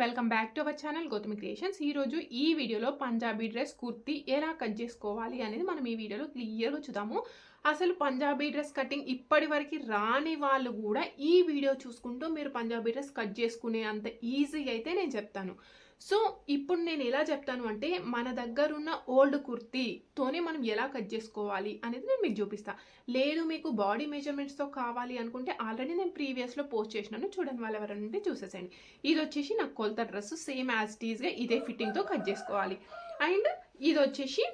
Welcome back to our channel Gautami Creations. ఈరోజు ఈ వీడియోలో పంజాబీ డ్రెస్ కుర్తీ ఎలా కట్ చేసుకోవాలి అనేది మనం ఈ వీడియోలో క్లియర్గా చూద్దాము. అసలు పంజాబీ డ్రెస్ కటింగ్ ఇప్పటి వరకు రాని వాళ్ళు కూడా ఈ వీడియో చూసుకుంటూ మీరు పంజాబీ డ్రెస్ కట్ చేసుకునే అంత ఈజీ అయితే నేను చెప్తాను. సో ఇప్పుడు నేను ఎలా చెప్తాను అంటే మన దగ్గర ఉన్న ఓల్డ్ కుర్తీతోనే మనం ఎలా కట్ చేసుకోవాలి అనేది నేను మీకు చూపిస్తాను లేదు మీకు బాడీ మెజర్మెంట్స్తో కావాలి అనుకుంటే ఆల్రెడీ నేను ప్రీవియస్లో పోస్ట్ చేసినాను చూడండి వాళ్ళు ఎవరంటే చూసేసండి ఇది వచ్చేసి నాకు కొలత డ్రెస్ సేమ్ యాజ్ టీజ్గా ఇదే ఫిట్టింగ్తో కట్ చేసుకోవాలి. అండ్ ఇది వచ్చేసి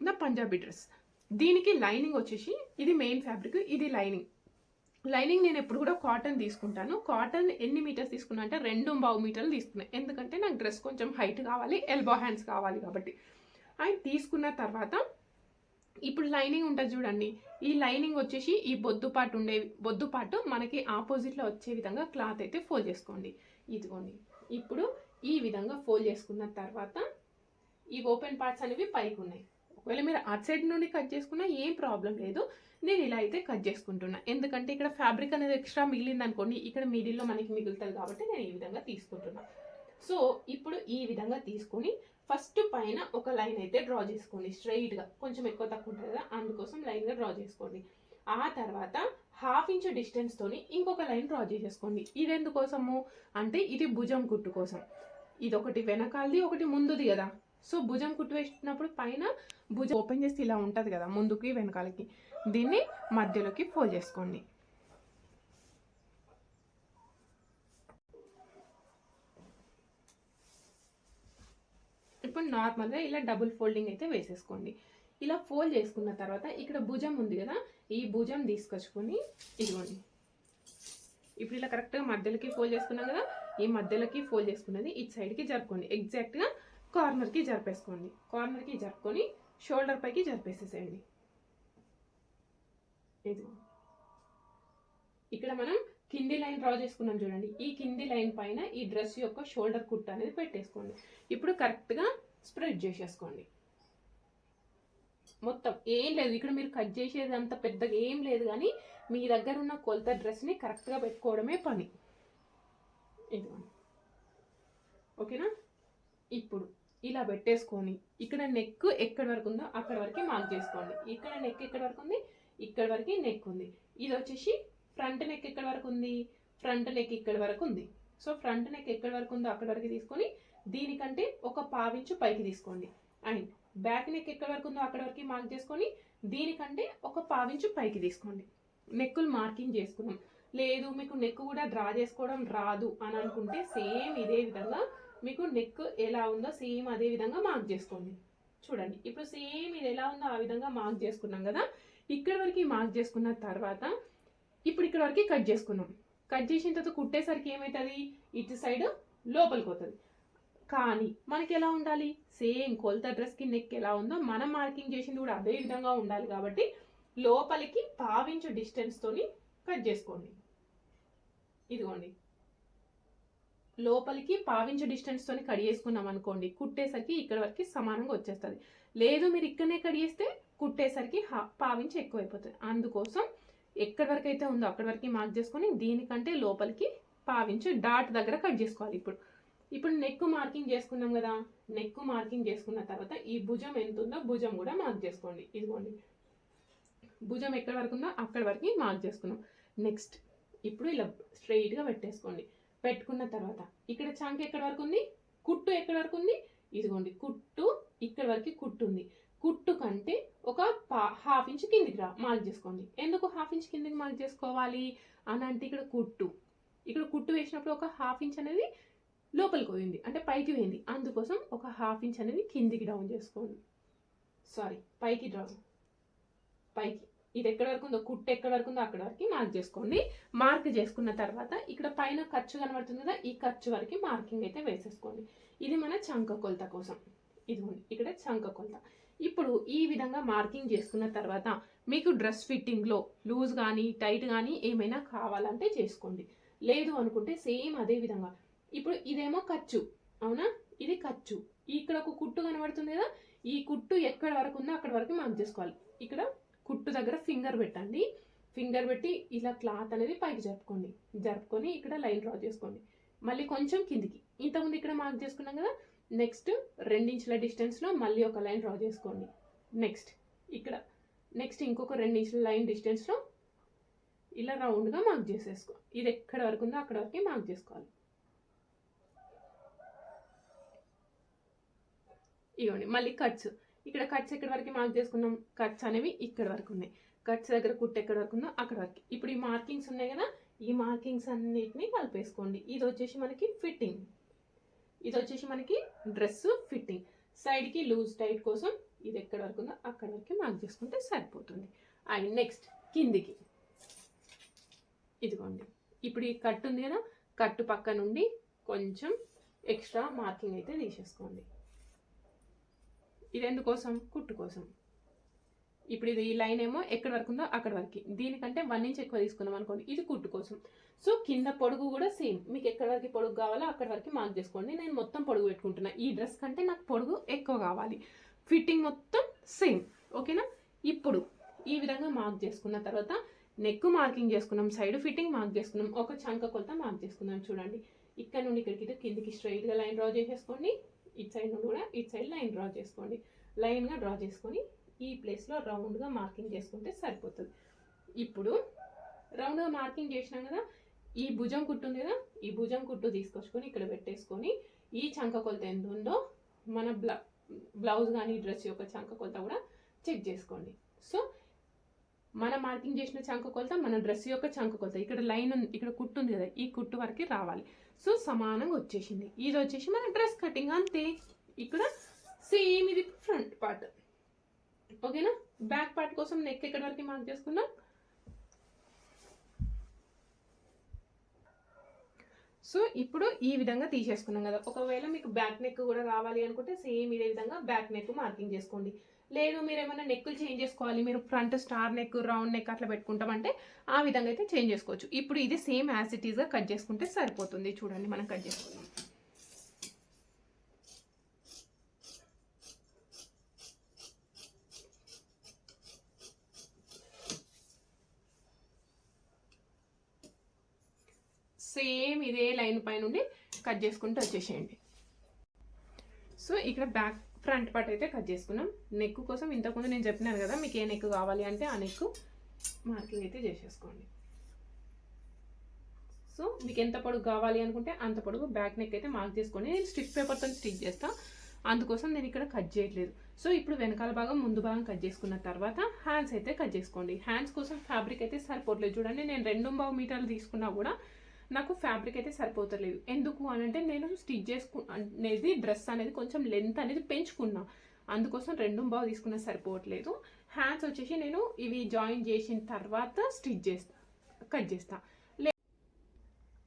నా పంజాబీ డ్రెస్. దీనికి లైనింగ్ వచ్చేసి ఇది మెయిన్ ఫ్యాబ్రిక్ ఇది లైనింగ్. లైనింగ్ నేను ఎప్పుడు కూడా కాటన్ తీసుకుంటాను. కాటన్ ఎన్ని మీటర్స్ తీసుకున్నా అంటే రెండు బావు మీటర్లు తీసుకున్నాను ఎందుకంటే నాకు డ్రెస్ కొంచెం హైట్ కావాలి ఎల్బో హ్యాండ్స్ కావాలి కాబట్టి. అండ్ తీసుకున్న తర్వాత ఇప్పుడు లైనింగ్ ఉంటుంది చూడండి. ఈ లైనింగ్ వచ్చేసి ఈ బొద్దు పాటు ఉండే బొద్దు పాటు మనకి ఆపోజిట్లో వచ్చే విధంగా క్లాత్ అయితే ఫోల్డ్ చేసుకోండి. ఇదిగోండి. ఇప్పుడు ఈ విధంగా ఫోల్డ్ చేసుకున్న తర్వాత ఈ ఓపెన్ పార్ట్స్ అనేవి పైకి ఉన్నాయి. ఒకవేళ మీరు అటు సైడ్ నుండి కట్ చేసుకున్నా ఏం ప్రాబ్లం లేదు. నేను ఇలా అయితే కట్ చేసుకుంటున్నా. ఎందుకంటే ఇక్కడ ఫ్యాబ్రిక్ అనేది ఎక్స్ట్రా మిగిలింది అనుకోండి ఇక్కడ మిడిల్లో మనకి మిగులుతుంది కాబట్టి నేను ఈ విధంగా తీసుకుంటున్నా. సో ఇప్పుడు ఈ విధంగా తీసుకొని ఫస్ట్ పైన ఒక లైన్ అయితే డ్రా చేసుకోండి స్ట్రైట్గా కొంచెం ఎక్కువ తక్కువ ఉంటుంది కదా అందుకోసం లైన్గా డ్రా చేసుకోండి. ఆ తర్వాత హాఫ్ ఇంచ్ డిస్టెన్స్ తోని ఇంకొక లైన్ డ్రా చేసేసుకోండి. ఇది ఎందుకోసము? అంటే ఇది భుజం కుట్టు కోసం. ఇది ఒకటి వెనకాలది ఒకటి ముందుది కదా. సో భుజం కుట్టు వేసినప్పుడు పైన భుజం ఓపెన్ చేసి ఇలా ఉంటుంది కదా ముందుకి వెనకాలకి. దీన్ని మధ్యలోకి ఫోల్డ్ చేసుకోండి. ఇప్పుడు నార్మల్గా ఇలా డబుల్ ఫోల్డింగ్ అయితే వేసేసుకోండి. ఇలా ఫోల్డ్ చేసుకున్న తర్వాత ఇక్కడ భుజం ఉంది కదా ఈ భుజం తీసుకొచ్చుకొని ఇదిగోండి. ఇప్పుడు ఇలా కరెక్ట్గా మధ్యలోకి ఫోల్డ్ చేసుకున్నాం కదా ఈ మధ్యలోకి ఫోల్డ్ చేసుకున్నది ఇటు సైడ్కి జరుపుకోండి. ఎగ్జాక్ట్గా కార్నర్కి జరిపేసుకోండి. కార్నర్కి జరుపుకొని షోల్డర్ పైకి జరిపేసేసేయండి. ఇది. ఇక్కడ మనం కింది లైన్ డ్రా చేసుకున్నాం చూడండి. ఈ కింది లైన్ పైన ఈ డ్రెస్ యొక్క షోల్డర్ కుట్ అనేది పెట్టేసుకోండి. ఇప్పుడు కరెక్ట్గా స్ప్రెడ్ చేసేసుకోండి. మొత్తం ఏం లేదు. ఇక్కడ మీరు కట్ చేసేది అంత పెద్దగా ఏం లేదు కానీ మీ దగ్గర ఉన్న కొలత డ్రెస్ని కరెక్ట్గా పెట్టుకోవడమే పని. ఇది ఓకేనా? ఇప్పుడు ఇలా పెట్టేసుకొని ఇక్కడ నెక్ ఎక్కడి వరకు ఉందో అక్కడ వరకు మార్క్ చేసుకోండి. ఇక్కడ నెక్ ఎక్కడి వరకు ఉంది? ఇక్కడ వరకు నెక్ ఉంది. ఇది వచ్చేసి ఫ్రంట్ నెక్ ఎక్కడి వరకు ఉంది? ఫ్రంట్ నెక్ ఇక్కడ వరకు ఉంది. సో ఫ్రంట్ నెక్ ఎక్కడి వరకు ఉందో అక్కడ వరకు తీసుకొని దీనికంటే ఒక పావించు పైకి తీసుకోండి. అండ్ బ్యాక్ నెక్ ఎక్కడి వరకు ఉందో అక్కడ వరకు మార్క్ చేసుకొని దీనికంటే ఒక పావించు పైకి తీసుకోండి. నెక్కులు మార్కింగ్ చేసుకున్నాం. లేదు మీకు నెక్ కూడా డ్రా చేసుకోవడం రాదు అని అనుకుంటే సేమ్ ఇదే విధంగా మీకు నెక్ ఎలా ఉందో సేమ్ అదే విధంగా మార్క్ చేసుకోండి. చూడండి ఇప్పుడు సేమ్ ఇది ఎలా ఉందో ఆ విధంగా మార్క్ చేసుకున్నాం కదా? ఇక్కడ వరకు మార్క్ చేసుకున్న తర్వాత ఇప్పుడు ఇక్కడ వరకు కట్ చేసుకున్నాం. కట్ చేసిన తర్వాత కుట్టేసరికి ఏమవుతుంది ఇటు సైడ్ లోపలికి పోతుంది. కానీ మనకి ఎలా ఉండాలి? సేమ్ కొలత డ్రెస్కి నెక్ ఎలా ఉందో మనం మార్కింగ్ చేసింది కూడా అదే విధంగా ఉండాలి కాబట్టి లోపలికి పావించు డిస్టెన్స్తోని కట్ చేసుకోండి. ఇదిగోండి. లోపలికి పావించు డిస్టెన్స్ తోని కట్ చేసుకున్నాం అనుకోండి కుట్టేసరికి ఇక్కడ వరకు సమానంగా వచ్చేస్తుంది. లేదు మీరు ఇక్కడనే కట్ చేస్తే కుట్టేసరికి పావించి ఎక్కువైపోతుంది. అందుకోసం ఎక్కడి వరకు అయితే ఉందో అక్కడి వరకు మార్క్ చేసుకొని దీనికంటే లోపలికి పావించు డాట్ దగ్గర కట్ చేసుకోవాలి ఇప్పుడు. ఇప్పుడు నెక్ మార్కింగ్ చేసుకున్నాం కదా నెక్ మార్కింగ్ చేసుకున్న తర్వాత ఈ భుజం ఎంత ఉందో భుజం కూడా మార్క్ చేసుకోండి. ఇదిగోండి. భుజం ఎక్కడి వరకు ఉందో అక్కడి వరకు మార్క్ చేసుకున్నాం. నెక్స్ట్ ఇప్పుడు ఇలా స్ట్రైట్గా పెట్టేసుకోండి. పెట్టుకున్న తర్వాత ఇక్కడ చంక ఎక్కడ వరకు ఉంది? కుట్టు ఎక్కడ వరకు ఉంది? ఇదిగోండి కుట్టు ఇక్కడ వరకు కుట్టు ఉంది కుట్టు కంటే ఒక పా హాఫ్ ఇంచ్ కిందికి రా మార్క్ చేసుకోండి. ఎందుకు హాఫ్ ఇంచ్ కిందికి మార్క్ చేసుకోవాలి? అని అంటే ఇక్కడ కుట్టు. ఇక్కడ కుట్టు వేసినప్పుడు ఒక హాఫ్ ఇంచ్ అనేది లోపలికి పోయింది అంటే పైకి పోయింది. అందుకోసం ఒక హాఫ్ ఇంచ్ అనేది కిందికి డౌన్ చేసుకోండి. సారీ పైకి డౌన్ పైకి. ఇది ఎక్కడ వరకు ఉందో కుట్టు ఎక్కడ వరకు ఉందో అక్కడ వరకు మార్క్ చేసుకోండి. మార్క్ చేసుకున్న తర్వాత ఇక్కడ పైన ఖర్చు కనబడుతుంది కదా ఈ ఖర్చు వరకు మార్కింగ్ అయితే వేసేసుకోండి. ఇది మన చంక కొలత కోసం. ఇది ఉంది ఇక్కడ చంక కొలత. ఇప్పుడు ఈ విధంగా మార్కింగ్ చేసుకున్న తర్వాత మీకు డ్రెస్ ఫిట్టింగ్లో లూజ్ కానీ టైట్ కానీ ఏమైనా కావాలంటే చేసుకోండి. లేదు అనుకుంటే సేమ్ అదే విధంగా. ఇప్పుడు ఇదేమో ఖర్చు అవునా? ఇది ఖర్చు. ఇక్కడ ఒక కుట్టు కనబడుతుంది కదా ఈ కుట్టు ఎక్కడ వరకు ఉందో అక్కడ వరకు మార్క్ చేసుకోవాలి. ఇక్కడ కుట్టు దగ్గర ఫింగర్ పెట్టండి. ఫింగర్ పెట్టి ఇలా క్లాత్ అనేది పైకి జరుపుకోండి. జరుపుకొని ఇక్కడ లైన్ డ్రా చేసుకోండి. మళ్ళీ కొంచెం కిందికి. ఇంతకుముందు ఇక్కడ మార్క్ చేసుకున్నాం కదా? నెక్స్ట్ రెండించుల డిస్టెన్స్లో మళ్ళీ ఒక లైన్ డ్రా చేసుకోండి. నెక్స్ట్ ఇక్కడ. నెక్స్ట్ ఇంకొక రెండించుల లైన్ డిస్టెన్స్లో ఇలా రౌండ్గా మార్క్ చేసేసుకో. ఇది ఎక్కడ వరకు ఉందో అక్కడ వరకు మార్క్ చేసుకోవాలి. ఇవ్వండి మళ్ళీ కట్స్. ఇక్కడ కట్స్ ఎక్కడి వరకు మార్క్ చేసుకున్నాం? కట్స్ అనేవి ఇక్కడ వరకు ఉన్నాయి. కట్స్ దగ్గర కుట్టు ఎక్కడ వరకు ఉందో అక్కడ వరకు. ఇప్పుడు ఈ మార్కింగ్స్ ఉన్నాయి కదా ఈ మార్కింగ్స్ అన్నిటిని కలిపేసుకోండి. ఇది వచ్చేసి మనకి ఫిట్టింగ్ ఇది వచ్చేసి మనకి డ్రెస్ ఫిట్టింగ్ సైడ్కి లూజ్ టైట్ కోసం ఇది ఎక్కడ వరకు ఉందో అక్కడ వరకు మార్క్ చేసుకుంటే సరిపోతుంది. అండ్ నెక్స్ట్ కిందికి. ఇదిగోండి. ఇప్పుడు ఈ కట్ ఉంది కదా కట్టు పక్క నుండి కొంచెం ఎక్స్ట్రా మార్కింగ్ అయితే తీసేసుకోండి. ఇది ఎందుకోసం కుట్టు కోసం. ఇప్పుడు ఇది ఈ లైన్ ఏమో ఎక్కడ వరకు ఉందో అక్కడ వరకు. దీనికంటే వన్ ఇంచ్ ఎక్కువ తీసుకున్నాం అనుకోండి ఇది కుట్టు కోసం. సో కింద పొడుగు కూడా సేమ్. మీకు ఎక్కడ వరకు పొడుగు కావాలో అక్కడ వరకు మార్క్ చేసుకోండి. నేను మొత్తం పొడుగు పెట్టుకుంటున్నా. ఈ డ్రెస్ కంటే నాకు పొడుగు ఎక్కువ కావాలి. ఫిట్టింగ్ మొత్తం సేమ్. ఓకేనా? ఇప్పుడు ఈ విధంగా మార్క్ చేసుకున్న తర్వాత నెక్ మార్కింగ్ చేసుకున్నాం సైడ్ ఫిట్టింగ్ మార్క్ చేసుకున్నాం ఒక చంక కొలత మార్క్ చేసుకున్నాం. చూడండి. ఇక్కడ నుండి ఇక్కడికి కిందికి స్ట్రైట్గా లైన్ డ్రా చేసేసుకోండి. ఇటు సైడ్ నుండి కూడా ఇటు సైడ్ లైన్ డ్రా చేసుకోండి. లైన్గా డ్రా చేసుకొని ఈ ప్లేస్లో రౌండ్గా మార్కింగ్ చేసుకుంటే సరిపోతుంది. ఇప్పుడు రౌండ్గా మార్కింగ్ చేసినాం కదా ఈ భుజం కుట్టు ఉంది కదా ఈ భుజం కుట్టు తీసుకొచ్చుకొని ఇక్కడ పెట్టేసుకొని ఈ చంక కొలత ఎంత ఉందో మన బ్ల బ్లౌజ్ కానీ డ్రెస్ యొక్క చంక కొలత కూడా చెక్ చేసుకోండి. సో మన మార్కింగ్ చేసిన చంక కొలత మన డ్రెస్ యొక్క చంక కొలత. ఇక్కడ లైన్ ఉంది ఇక్కడ కుట్టు ఉంది కదా ఈ కుట్టు వరకు రావాలి. సో సమానంగా వచ్చేసింది. ఇది వచ్చేసి మన డ్రెస్ కటింగ్ అంతే. ఇక్కడ సేమ్ ఇది ఫ్రంట్ పార్ట్. ఓకేనా? బ్యాక్ పార్ట్ కోసం నెక్ ఎక్కడి వరకు మార్క్ చేసుకుందాం సో ఇప్పుడు ఈ విధంగా తీసేసుకున్నాం కదా. ఒకవేళ మీకు బ్యాక్ నెక్ కూడా కావాలి అనుకుంటే సేమ్ ఇదే విధంగా బ్యాక్ నెక్ మార్కింగ్ చేసుకోండి. లేదు మీరు ఏమైనా నెక్కులు చేంజ్ చేసుకోవాలి మీరు front star neck round neck అట్లా పెట్టుకుంటామంటే ఆ విధంగా అయితే చేంజ్ చేసుకోవచ్చు. ఇప్పుడు ఇది సేమ్ యాజ్ ఇట్ ఈస్గా కట్ చేసుకుంటే సరిపోతుంది. చూడండి మనం కట్ చేసుకుందాం. సేమ్ ఇదే లైన్ పైనుండి కట్ చేసుకుంటూ వచ్చేసేయండి. సో ఇక్కడ బ్యాక్ ఫ్రంట్ పార్ట్ అయితే కట్ చేసుకున్నాం. నెక్ కోసం ఇంతకుముందు నేను చెప్పినాను కదా మీకు ఏ నెక్ కావాలి అంటే ఆ నెక్ మార్కింగ్ అయితే చేసేసుకోండి. సో మీకు ఎంత పొడుగు కావాలి అనుకుంటే అంత పొడుగు బ్యాక్ నెక్ అయితే మార్క్ చేసుకోండి నేను స్టిచ్ పేపర్తో స్టిచ్ చేస్తాను అందుకోసం నేను ఇక్కడ కట్ చేయట్లేదు. సో ఇప్పుడు వెనకాల భాగం ముందు భాగం కట్ చేసుకున్న తర్వాత హ్యాండ్స్ అయితే కట్ చేసుకోండి. హ్యాండ్స్ కోసం ఫ్యాబ్రిక్ అయితే సరిపోవట్లేదు చూడండి. నేను రెండు మీటర్లు తీసుకున్నా కూడా నాకు ఫ్యాబ్రిక్ అయితే సరిపోతలేదు. ఎందుకు అని అంటే నేను స్టిచ్ చేసుకు అనేది డ్రెస్ అనేది కొంచెం లెంత్ అనేది పెంచుకున్నా. అందుకోసం రెండు బాగా తీసుకున్నా సరిపోవట్లేదు. హ్యాండ్స్ వచ్చేసి నేను ఇవి జాయిన్ చేసిన తర్వాత స్టిచ్ చేస్తా కట్ చేస్తా.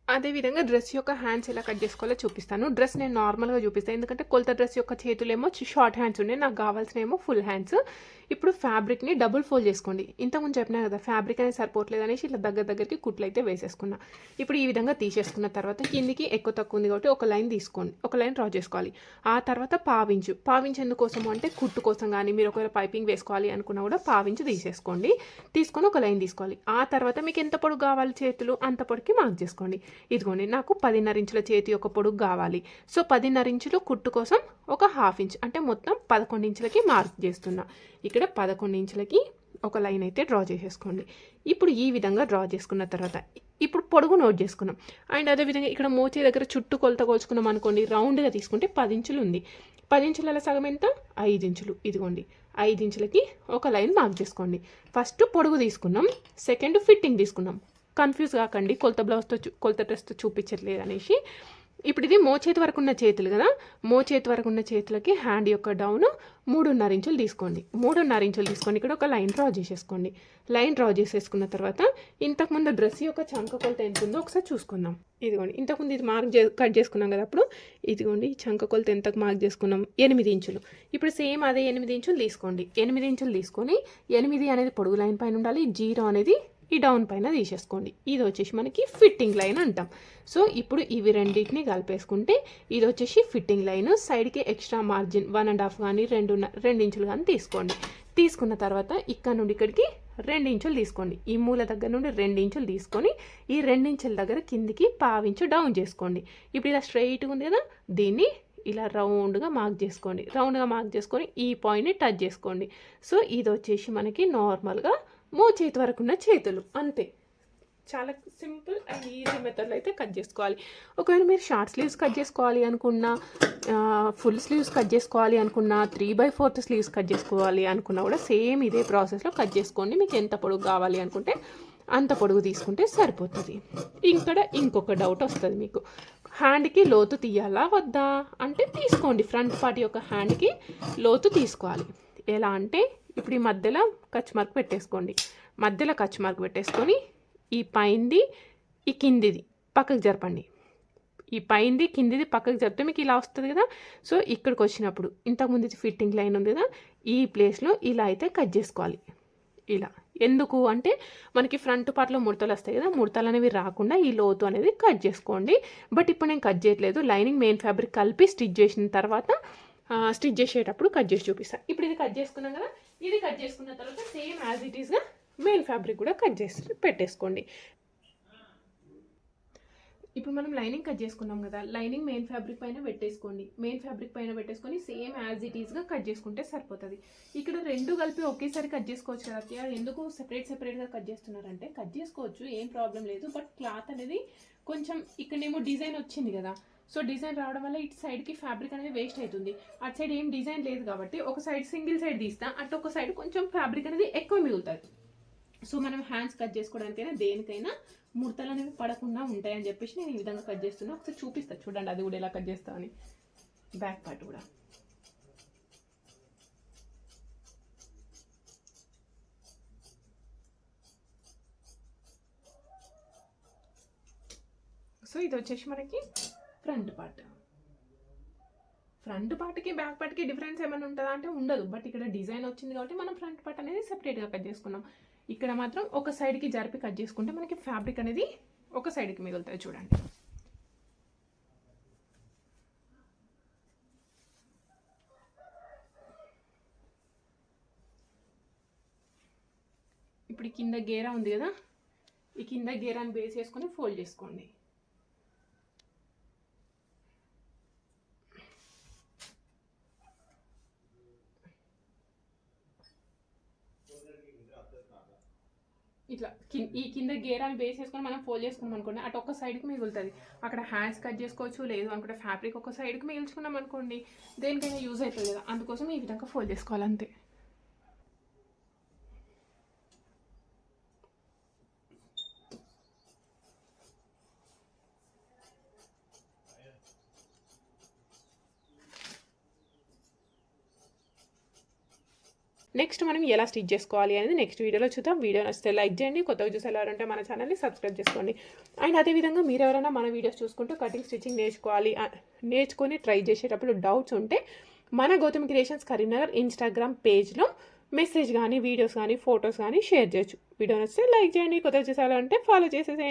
అదేవిధంగా డ్రెస్ యొక్క హ్యాండ్స్ ఎలా కట్ చేసుకోవాలో చూపిస్తాను. డ్రెస్ నేను నార్మల్గా చూపిస్తాను ఎందుకంటే కొలత డ్రెస్ యొక్క చేతులేమో షార్ట్ హ్యాండ్స్ ఉన్నాయి. నాకు కావాల్సిన ఏమో ఫుల్ హ్యాండ్స్ ఇప్పుడు ఫ్యాబ్రిక్ని డబుల్ ఫోల్డ్ చేసుకోండి. ఇంతకుముందు చెప్పినా కదా ఫ్యాబ్రిక్ అనేది సరిపోవట్లేదు అనేసి ఇట్లా దగ్గర దగ్గరికి కుట్లు అయితే వేసేసుకున్నా. ఇప్పుడు ఈ విధంగా తీసేసుకున్న తర్వాత కిందికి ఎక్కువ తక్కువ ఉంది కాబట్టి ఒక లైన్ తీసుకోండి. ఒక లైన్ డ్రా చేసుకోవాలి. ఆ తర్వాత పావించు. పావించు ఎందుకోసం అంటే కుట్టు కోసం కానీ మీరు ఒకవేళ పైపింగ్ వేసుకోవాలి అనుకున్నా కూడా పావించు తీసేసుకోండి. తీసుకొని ఒక లైన్ తీసుకోవాలి. ఆ తర్వాత మీకు ఎంత పొడుగు కావాలి చేతులు? అంత పొడికి మార్క్ చేసుకోండి. ఇదిగోండి నాకు పదిన్నర ఇంచుల చేతి ఒక పొడుగు కావాలి. సో పదిన్నర ఇంచులు కుట్టు కోసం ఒక హాఫ్ ఇంచ్ అంటే మొత్తం పదకొండు ఇంచులకి మార్క్ చేస్తున్నా. ఇక్కడ పదకొండు ఇంచులకి ఒక లైన్ అయితే డ్రా చేసేసుకోండి. ఇప్పుడు ఈ విధంగా డ్రా చేసుకున్న తర్వాత ఇప్పుడు పొడుగు నోట్ చేసుకున్నాం. అండ్ అదేవిధంగా ఇక్కడ మోచే దగ్గర చుట్టూ కొలత కొలుచుకున్నాం అనుకోండి రౌండ్గా తీసుకుంటే పది ఇంచులు ఉంది. పది ఇంచుల సగం ఎంత? ఐదు ఇంచులు. ఇదిగోండి ఐదు ఇంచులకి ఒక లైన్ మార్క్ చేసుకోండి. ఫస్ట్ పొడుగు తీసుకున్నాం సెకండ్ ఫిట్టింగ్ తీసుకున్నాం. కన్ఫ్యూజ్ కాకండి కొలత బ్లౌజ్తో కొలత డ్రెస్తో చూపించట్లేదు అనేసి. ఇప్పుడు ఇది మోచేతి వరకు ఉన్న చేతులు కదా? మోచేతి వరకు ఉన్న చేతులకి హ్యాండ్ యొక్క డౌన్ మూడున్నర ఇంచులు తీసుకోండి. మూడున్నర ఇంచులు తీసుకొని ఇక్కడ ఒక లైన్ డ్రా చేసేసుకోండి. లైన్ డ్రా చేసేసుకున్న తర్వాత ఇంతకుముందు డ్రెస్ యొక్క చంక కొలత ఎంత ఉందో ఒకసారి చూసుకుందాం. ఇదిగోండి. ఇంతకుముందు ఇది మార్క్ చే కట్ చేసుకున్నాం కదా అప్పుడు? ఇదిగోండి. చంక కొలత ఎంతకు మార్క్ చేసుకున్నాం? ఎనిమిది ఇంచులు. ఇప్పుడు సేమ్ అదే ఎనిమిది ఇంచులు తీసుకోండి. ఎనిమిది ఇంచులు తీసుకొని ఎనిమిది అనేది పొడుగు లైన్ పైన ఉండాలి. జీరో అనేది ఈ డౌన్ పైన తీసేసుకోండి. ఇది వచ్చేసి మనకి ఫిట్టింగ్ లైన్ అంటాం. సో ఇప్పుడు ఇవి రెండింటిని కలిపేసుకుంటే ఇది వచ్చేసి ఫిట్టింగ్ లైన్. సైడ్కి extra margin one and half కానీ రెండు రెండు ఇంచులు కానీ తీసుకోండి. తీసుకున్న తర్వాత ఇక్కడ నుండి ఇక్కడికి రెండు ఇంచులు తీసుకోండి. ఈ మూల దగ్గర నుండి రెండు ఇంచులు తీసుకొని ఈ రెండు ఇంచుల దగ్గర కిందికి పావించు డౌన్ చేసుకోండి. ఇప్పుడు ఇలా స్ట్రైట్గా ఉంది కదా దీన్ని ఇలా రౌండ్గా మార్క్ చేసుకోండి. రౌండ్గా మార్క్ చేసుకొని ఈ పాయింట్ని టచ్ చేసుకోండి. సో ఇది వచ్చేసి మనకి నార్మల్గా మో చేతి వరకు ఉన్న చేతులు అంతే. చాలా సింపుల్ అండ్ ఈజీ మెథడ్లో అయితే కట్ చేసుకోవాలి. ఒకవేళ మీరు షార్ట్ స్లీవ్స్ కట్ చేసుకోవాలి అనుకున్నా ఫుల్ స్లీవ్స్ కట్ చేసుకోవాలి అనుకున్నా three by fourth sleeves cut చేసుకోవాలి అనుకున్నా కూడా సేమ్ ఇదే ప్రాసెస్లో కట్ చేసుకోండి. మీకు ఎంత పొడుగు కావాలి అనుకుంటే అంత పొడుగు తీసుకుంటే సరిపోతుంది. ఇక్కడ ఇంకొక డౌట్ వస్తుంది మీకు. హ్యాండ్కి లోతు తీయాలా వద్దా? అంటే తీసుకోండి. ఫ్రంట్ పార్ట్ యొక్క హ్యాండ్కి లోతు తీసుకోవాలి. ఎలా అంటే ఇప్పుడు ఈ మధ్యలో ఖర్చు మార్క్ పెట్టేసుకోండి. మధ్యలో ఖర్చు మార్క్ పెట్టేసుకొని ఈ పైంది ఈ కిందిది పక్కకు జరపండి. ఈ పైంది కిందిది పక్కకు జరిపితే మీకు ఇలా వస్తుంది కదా? సో ఇక్కడికి వచ్చినప్పుడు ఇంతకుముందు ఫిట్టింగ్ లైన్ ఉంది కదా? ఈ ప్లేస్లో ఇలా అయితే కట్ చేసుకోవాలి. ఇలా. ఎందుకు అంటే మనకి ఫ్రంట్ పార్ట్లో ముడతలు వస్తాయి కదా? ముడతలు అనేవి రాకుండా ఈ లోతు అనేది కట్ చేసుకోండి. బట్ ఇప్పుడు నేను కట్ చేయట్లేదు. లైనింగ్ మెయిన్ ఫ్యాబ్రిక్ కలిపి స్టిచ్ చేసిన తర్వాత స్టిచ్ చేసేటప్పుడు కట్ చేసి చూపిస్తాను ఇప్పుడు ఇది కట్ చేసుకున్నాం కదా ఇది కట్ చేసుకున్న తర్వాత సేమ్ యాజ్ ఇట్ ఈస్గా మెయిన్ ఫ్యాబ్రిక్ కూడా కట్ చేసి పెట్టేసుకోండి. ఇప్పుడు మనం లైనింగ్ కట్ చేసుకున్నాం కదా లైనింగ్ మెయిన్ ఫ్యాబ్రిక్ పైన పెట్టేసుకోండి. మెయిన్ ఫ్యాబ్రిక్ పైన పెట్టేసుకొని సేమ్ యాజ్ ఇట్ ఈస్గా కట్ చేసుకుంటే సరిపోతుంది. ఇక్కడ రెండు కలిపి ఒకేసారి కట్ చేసుకోవచ్చు కదా ఎందుకు సెపరేట్ సెపరేట్గా కట్ చేస్తున్నారంటే కట్ చేసుకోవచ్చు ఏం ప్రాబ్లం లేదు. బట్ క్లాత్ అనేది కొంచెం ఇక్కడేమో డిజైన్ వచ్చింది కదా. సో డిజైన్ రావడం వల్ల ఇటు సైడ్కి ఫ్యాబ్రిక్ అనేది వేస్ట్ అవుతుంది. అటు సైడ్ ఏం డిజైన్ లేదు కాబట్టి ఒక సైడ్ సింగిల్ సైడ్ తీస్తా అటు ఒక సైడ్ కొంచెం ఫ్యాబ్రిక్ అనేది ఎక్కువ మిగులుతుంది. సో మనం హ్యాండ్స్ కట్ చేసుకోవడానికైనా దేనికైనా ముడతలు అనేవి పడకుండా ఉంటాయని చెప్పేసి నేను ఈ విధంగా కట్ చేస్తున్నా. ఒకసారి చూపిస్తా చూడండి అది కూడా ఎలా కట్ చేస్తా అని. బ్యాక్ పార్ట్ కూడా. సో ఇది వచ్చేసి మనకి ఫ్రంట్ పార్ట్. ఫ్రంట్ పార్ట్కి బ్యాక్ పార్ట్కి డిఫరెన్స్ ఏమైనా ఉంటుందా అంటే ఉండదు. బట్ ఇక్కడ డిజైన్ వచ్చింది కాబట్టి మనం ఫ్రంట్ పార్ట్ అనేది సెపరేట్గా కట్ చేసుకున్నాం. ఇక్కడ మాత్రం ఒక సైడ్కి జరిపి కట్ చేసుకుంటే మనకి ఫ్యాబ్రిక్ అనేది ఒక సైడ్కి మిగులుతుంది చూడండి. ఇప్పుడు కింద గేరా ఉంది కదా? ఈ కింద గేరాని బేస్ చేసుకొని ఫోల్డ్ చేసుకోండి. ఇట్లా ఈ కింద గేరాన్ని బేస్ చేసుకొని మనం ఫోల్డ్ చేసుకున్నాం అనుకోండి. అటు ఒక సైడ్కి మిగులుతుంది. అక్కడ హ్యాండ్స్ కట్ చేసుకోవచ్చు లేదు. అనుకుంటే ఫ్యాబ్రిక్ ఒక సైడ్కి మిగిల్చుకున్నాం అనుకోండి దేనికైనా యూజ్ అవుతుంది కదా. అందుకోసం ఈ విధంగా ఫోల్డ్ చేసుకోవాలి అంతే నెక్స్ట్ మనం ఎలా స్టిచ్ చేసుకోవాలి అనేది నెక్స్ట్ వీడియోలో చూద్దాం. వీడియో నచ్చితే లైక్ చేయండి. కొత్తగా చూసి వెళ్ళాలంటే మన ఛానల్ని సబ్స్క్రైబ్ చేసుకోండి. అండ్ అదేవిధంగా మీరు ఎవరైనా మన వీడియోస్ చూసుకుంటూ కటింగ్ స్టిచ్చింగ్ నేర్చుకోవాలి నేర్చుకొని ట్రై చేసేటప్పుడు డౌట్స్ ఉంటే మన గౌతమ్ క్రియేషన్స్ కరీంనగర్ ఇన్స్టాగ్రామ్ పేజ్లో మెసేజ్ కానీ వీడియోస్ కానీ ఫొటోస్ కానీ షేర్ చేయొచ్చు. వీడియో నచ్చితే లైక్ చేయండి. కొత్త చూసాలంటే ఫాలో చేసేసేయండి.